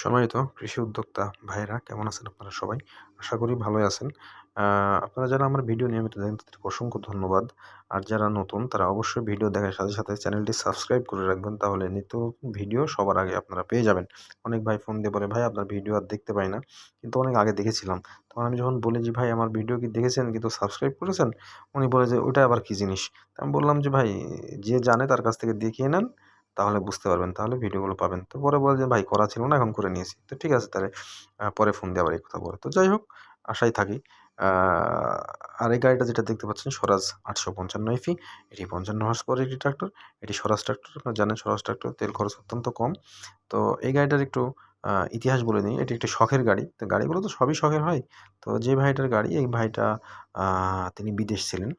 সম্মানিত কৃষি উদ্যোক্তা ভাইয়েরা, কেমন আছেন আপনারা সবাই? আশা করি ভালোই আছেন। আপনারা যারা আমার ভিডিও নিয়মিত দেখেন, তাদেরকে অসংখ্য ধন্যবাদ। আর যারা নতুন, তারা অবশ্যই ভিডিও দেখার সাথে সাথে চ্যানেলটি সাবস্ক্রাইব করে রাখবেন, তাহলে নিত্য ভিডিও সবার আগে আপনারা পেয়ে যাবেন। অনেক ভাই ফোন দিয়ে বলে, ভাই, আপনার ভিডিও আর দেখতে পাই না। কিন্তু অনেক আগে দেখেছিলাম। তখন আমি যখন বলি যে, ভাই, আমার ভিডিও কি দেখেছেন, কিন্তু সাবস্ক্রাইব করেছেন? উনি বলে যে ওটা আবার কী জিনিস? আমি বললাম যে, ভাই, যে জানে তার কাছ থেকে দেখিয়ে নেন তাহলে বুঝতে পারবেন, তাহলে ভিডিওগুলো পাবেন। তো পরে বলে যে, ভাই, করা ছিল না, এখন করে নিয়েছি। তো ঠিক আছে, তাহলে পরে ফোন দিয়ে আবার এই কথা বলে। তো যাই হোক, আশাই থাকি। আর এই গাড়িটা যেটা দেখতে পাচ্ছেন, স্বরাজ আটশো পঞ্চান্ন এফি এটি পঞ্চান্ন হর্স পর একটি ট্রাক্টর এটি স্বরাজ ট্রাক্টর আপনারা জানেন স্বরাজ ট্রাক্টর তেল খরচ অত্যন্ত কম। তো এই গাড়িটার একটু ইতিহাস বলে নিই। এটি একটি শখের গাড়ি। তো গাড়িগুলো তো সবই শখের, হয়? তো যে ভাইটার গাড়ি, এই ভাইটা তিনি বিদেশ ছিলেন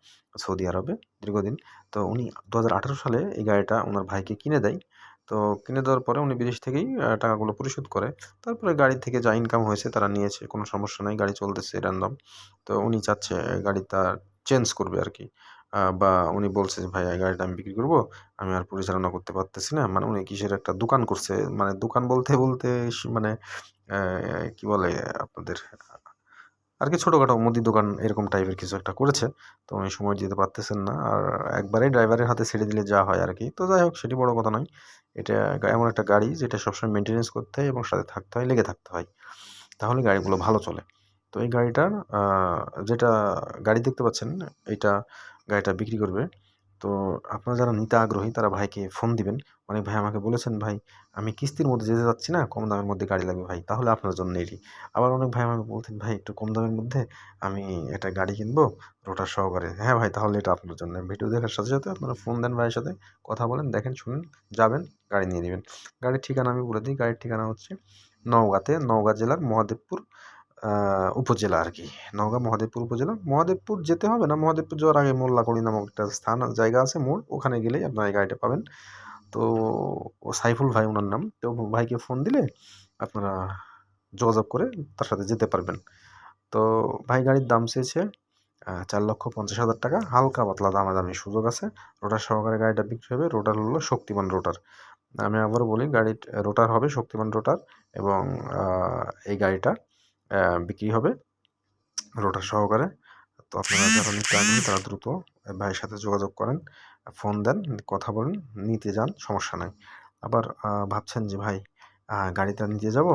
সৌদি আরবে দীর্ঘদিন। তো উনি দু হাজার আঠেরো সালে এই গাড়িটা ওনার ভাইকে কিনে দেয়। তো কিনে দেওয়ার পরে উনি বিদেশ থেকেই টাকাগুলো পরিশোধ করে। তারপরে গাড়ি থেকে যা ইনকাম হয়েছে তারা নিয়েছে। কোনো সমস্যা নেই, গাড়ি চলতেছে র্যান্ডম তো উনি চাচ্ছে গাড়ি তার চেঞ্জ করবে আর কি বা উনি বলছে যে, ভাই, এই গাড়িটা আমি বিক্রি করব। আমি আর পরিচালনা করতে পারতেছি না। মানে উনি কিসের একটা দোকান করছে। মানে দোকান বলতে বলতে মানে কি বলে আপনাদের? আর কি ছোটোখাটো মুদি দোকান এরকম টাইপের কিছু একটা করেছে। তো উনি সময় দিতে পারতেছেন না। আর একবারেই ড্রাইভারের হাতে ছেড়ে দিলে যা হয় আর কি। তো যাই হোক, সেটি বড় কথা নয়। এটা এমন একটা গাড়ি যেটা সবসময় মেনটেনেন্স করতে হয় এবং সাথে থাকতে হয়, লেগে থাকতে হয়। তাহলে গাড়িগুলো ভালো চলে। তো এই গাড়িটার যেটা গাড়ি দেখতে পাচ্ছেন এইটা গাড়িটা বিক্রি করবে। তো আপনারা যারা নিতে আগ্রহী, তারা ভাইকে ফোন দিবেন। অনেক ভাই আমাকে বলেছেন, ভাই, আমি কিস্তির মধ্যে যেতে চাচ্ছি না, কম দামের মধ্যে গাড়ি লাগবে ভাই, তাহলে আপনার জন্য এটি আবার অনেক ভাই আমাকে বলতেন ভাই, একটু কম দামের মধ্যে আমি একটা গাড়ি কিনবো, রোটার সহকারে। হ্যাঁ ভাই, তাহলে এটা আপনার জন্য। ভিডিও দেখার সাথে সাথে আপনারা ফোন দেন ভাইয়ের সাথে, কথা বলেন, দেখেন, শুনেন, যাবেন, গাড়ি নিয়ে নেবেন। গাড়ির ঠিকানা আমি বলে দিই, গাড়ির ঠিকানা হচ্ছে নওগাঁতে, নওগাঁ জেলার মহাদেবপুর উপজেলা আর কি নওগাঁ, মহাদেবপুর উপজেলা। মহাদেবপুর যেতে হবে না? মহাদেবপুর যাওয়ার আগে মোল্লাকড়ি নামক একটা স্থান, জায়গা আছে মোড়। ওখানে গেলেই আপনার এই গাড়িটা পাবেন। তো ও সাইফুল ভাই ওনার নাম। তো ভাইকে ফোন দিলে আপনারা যোগাযোগ করে তার সাথে যেতে পারবেন। তো ভাই গাড়ির দাম চেয়েছে চার লক্ষ পঞ্চাশ হাজার টাকা। হালকা পাতলা দামাদামি সুযোগ আছে। রোটার সহকারে গাড়িটা বিক্রি হবে। রোটার হলো শক্তিমান রোটার। আমি আবারও বলি, গাড়ির রোটার হবে শক্তিমান রোটার এবং এই গাড়িটা বিক্রি হবে রোটার সহকারে। তো আপনারা যারা নিতে আগ্রহী, তারা দ্রুত ভাইয়ের সাথে যোগাযোগ করেন, ফোন দেন, কথা বলেন, নিতে যান, সমস্যা নাই। আবার ভাবছেন যে, ভাই গাড়িটা নিতে যাব?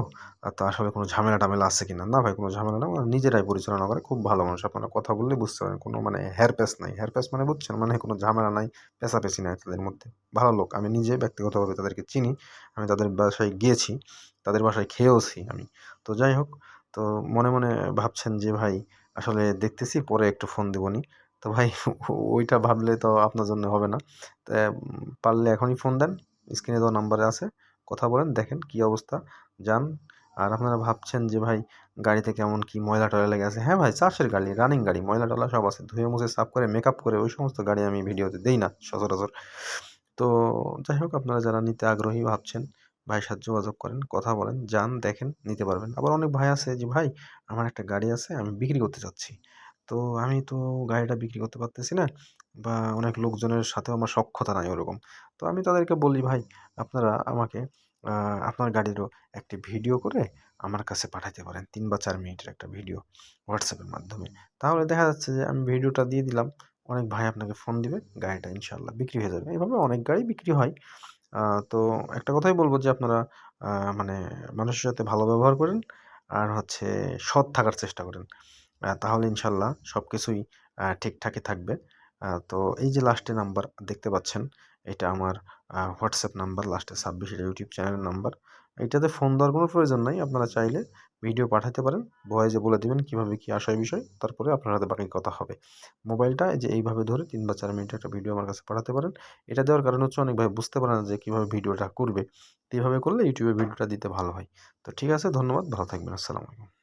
তা আসলে কোনো ঝামেলা টামেলা আছে কিনা? না ভাই, কোনো ঝামেলা না নিজেরাই পরিচালনা করে, খুব ভালো মানুষ। আপনারা কথা বললে বুঝতে পারেন, কোনো মানে হেয়ারপ্যাস নাই। হেয়ারপ্যাস মানে বুঝছেন মানে কোনো ঝামেলা নাই পেশাপেশি নাই তাদের মধ্যে। ভালো লোক। আমি নিজে ব্যক্তিগতভাবে তাদেরকে চিনি, আমি তাদের বাসায় গিয়েছি, তাদের বাসায় খেয়েওছি আমি। তো যাই হোক তো মনে মনে ভাবছেন যে, ভাই, আসলে দেখতেছি, পরে একটু ফোন দেবনি তো ভাই, ওইটা ভাবলে তো আপনার জন্য হবে না। তা, পারলে এখনই ফোন দেন স্ক্রিনে দেওয়া নাম্বারে আছে, কথা বলেন, দেখেন কি অবস্থা, যান। আর আপনারা ভাবছেন যে, ভাই, গাড়িতে কেমন কি ময়লা টয়লা লেগে আছে? হ্যাঁ ভাই, চাষের গাড়ি রানিং গাড়ি, ময়লা টয়লা সব আছে। ধুয়ে মুছে, সাফ করে মেকআপ করে, ওই সমস্ত গাড়ি আমি ভিডিওতে দিই না, সচরাচর। তো যাই হোক, আপনারা যারা নিতে আগ্রহী ভাবছেন ভাইয়ের সাথে যোগাযোগ করেন, কথা বলেন, যান, দেখেন, নিতে পারবেন। আবার অনেক ভাই আছে যে, ভাই, আমার একটা গাড়ি আছে, আমি বিক্রি করতে চাচ্ছি। তো আমি তো গাড়িটা বিক্রি করতে পারতেছি না বা অনেক লোকজনের সাথেও আমার সক্ষতা নাই ওরকম। তো আমি তাদেরকে বলি, ভাই, আপনারা আমাকে আপনার গাড়িরও একটি ভিডিও করে আমার কাছে পাঠাতে পারেন, তিন বা চার মিনিটের একটা ভিডিও হোয়াটসঅ্যাপের মাধ্যমে। তাহলে দেখা যাচ্ছে যে, আমি ভিডিওটা দিয়ে দিলাম, অনেক ভাই আপনাকে ফোন দিবে, গাড়িটা ইনশাল্লাহ বিক্রি হয়ে যাবে। এইভাবে অনেক গাড়ি বিক্রি হয়। তো একটা কথাই বলব যে আপনারা মানে মানুষের সাথে ভালো ব্যবহার করেন আর হচ্ছে সৎ থাকার চেষ্টা করেন। তাহলে ইনশাল্লাহ সব কিছুই ঠিকঠাকই থাকবে। তো এই যে লাস্টে নাম্বার দেখতে পাচ্ছেন, এটা আমার হোয়াটসঅ্যাপ নাম্বার লাস্টে ছাব্বিশ, এটা ইউটিউব চ্যানেলের নাম্বার। এটাতে ফোন দেওয়ার কোনো প্রয়োজন নাই, আপনারা চাইলে ভিডিও পাঠাতে পারেন ভয়েজে বলে দেবেন কীভাবে কী আসায় বিষয়, তারপরে আপনার হাতে বাকি কথা হবে। মোবাইলটা যে এইভাবে ধরে তিন বা চার মিনিট একটা ভিডিও আমার কাছে পাঠাতে পারেন। এটা দেওয়ার কারণ হচ্ছে অনেকভাবে বুঝতে পারেন যে কীভাবে ভিডিওটা করবে। এইভাবে করলে ইউটিউবে ভিডিওটা দিতে ভালো হয়। তো ঠিক আছে, ধন্যবাদ, ভালো থাকবেন, আসসালামু আলাইকুম।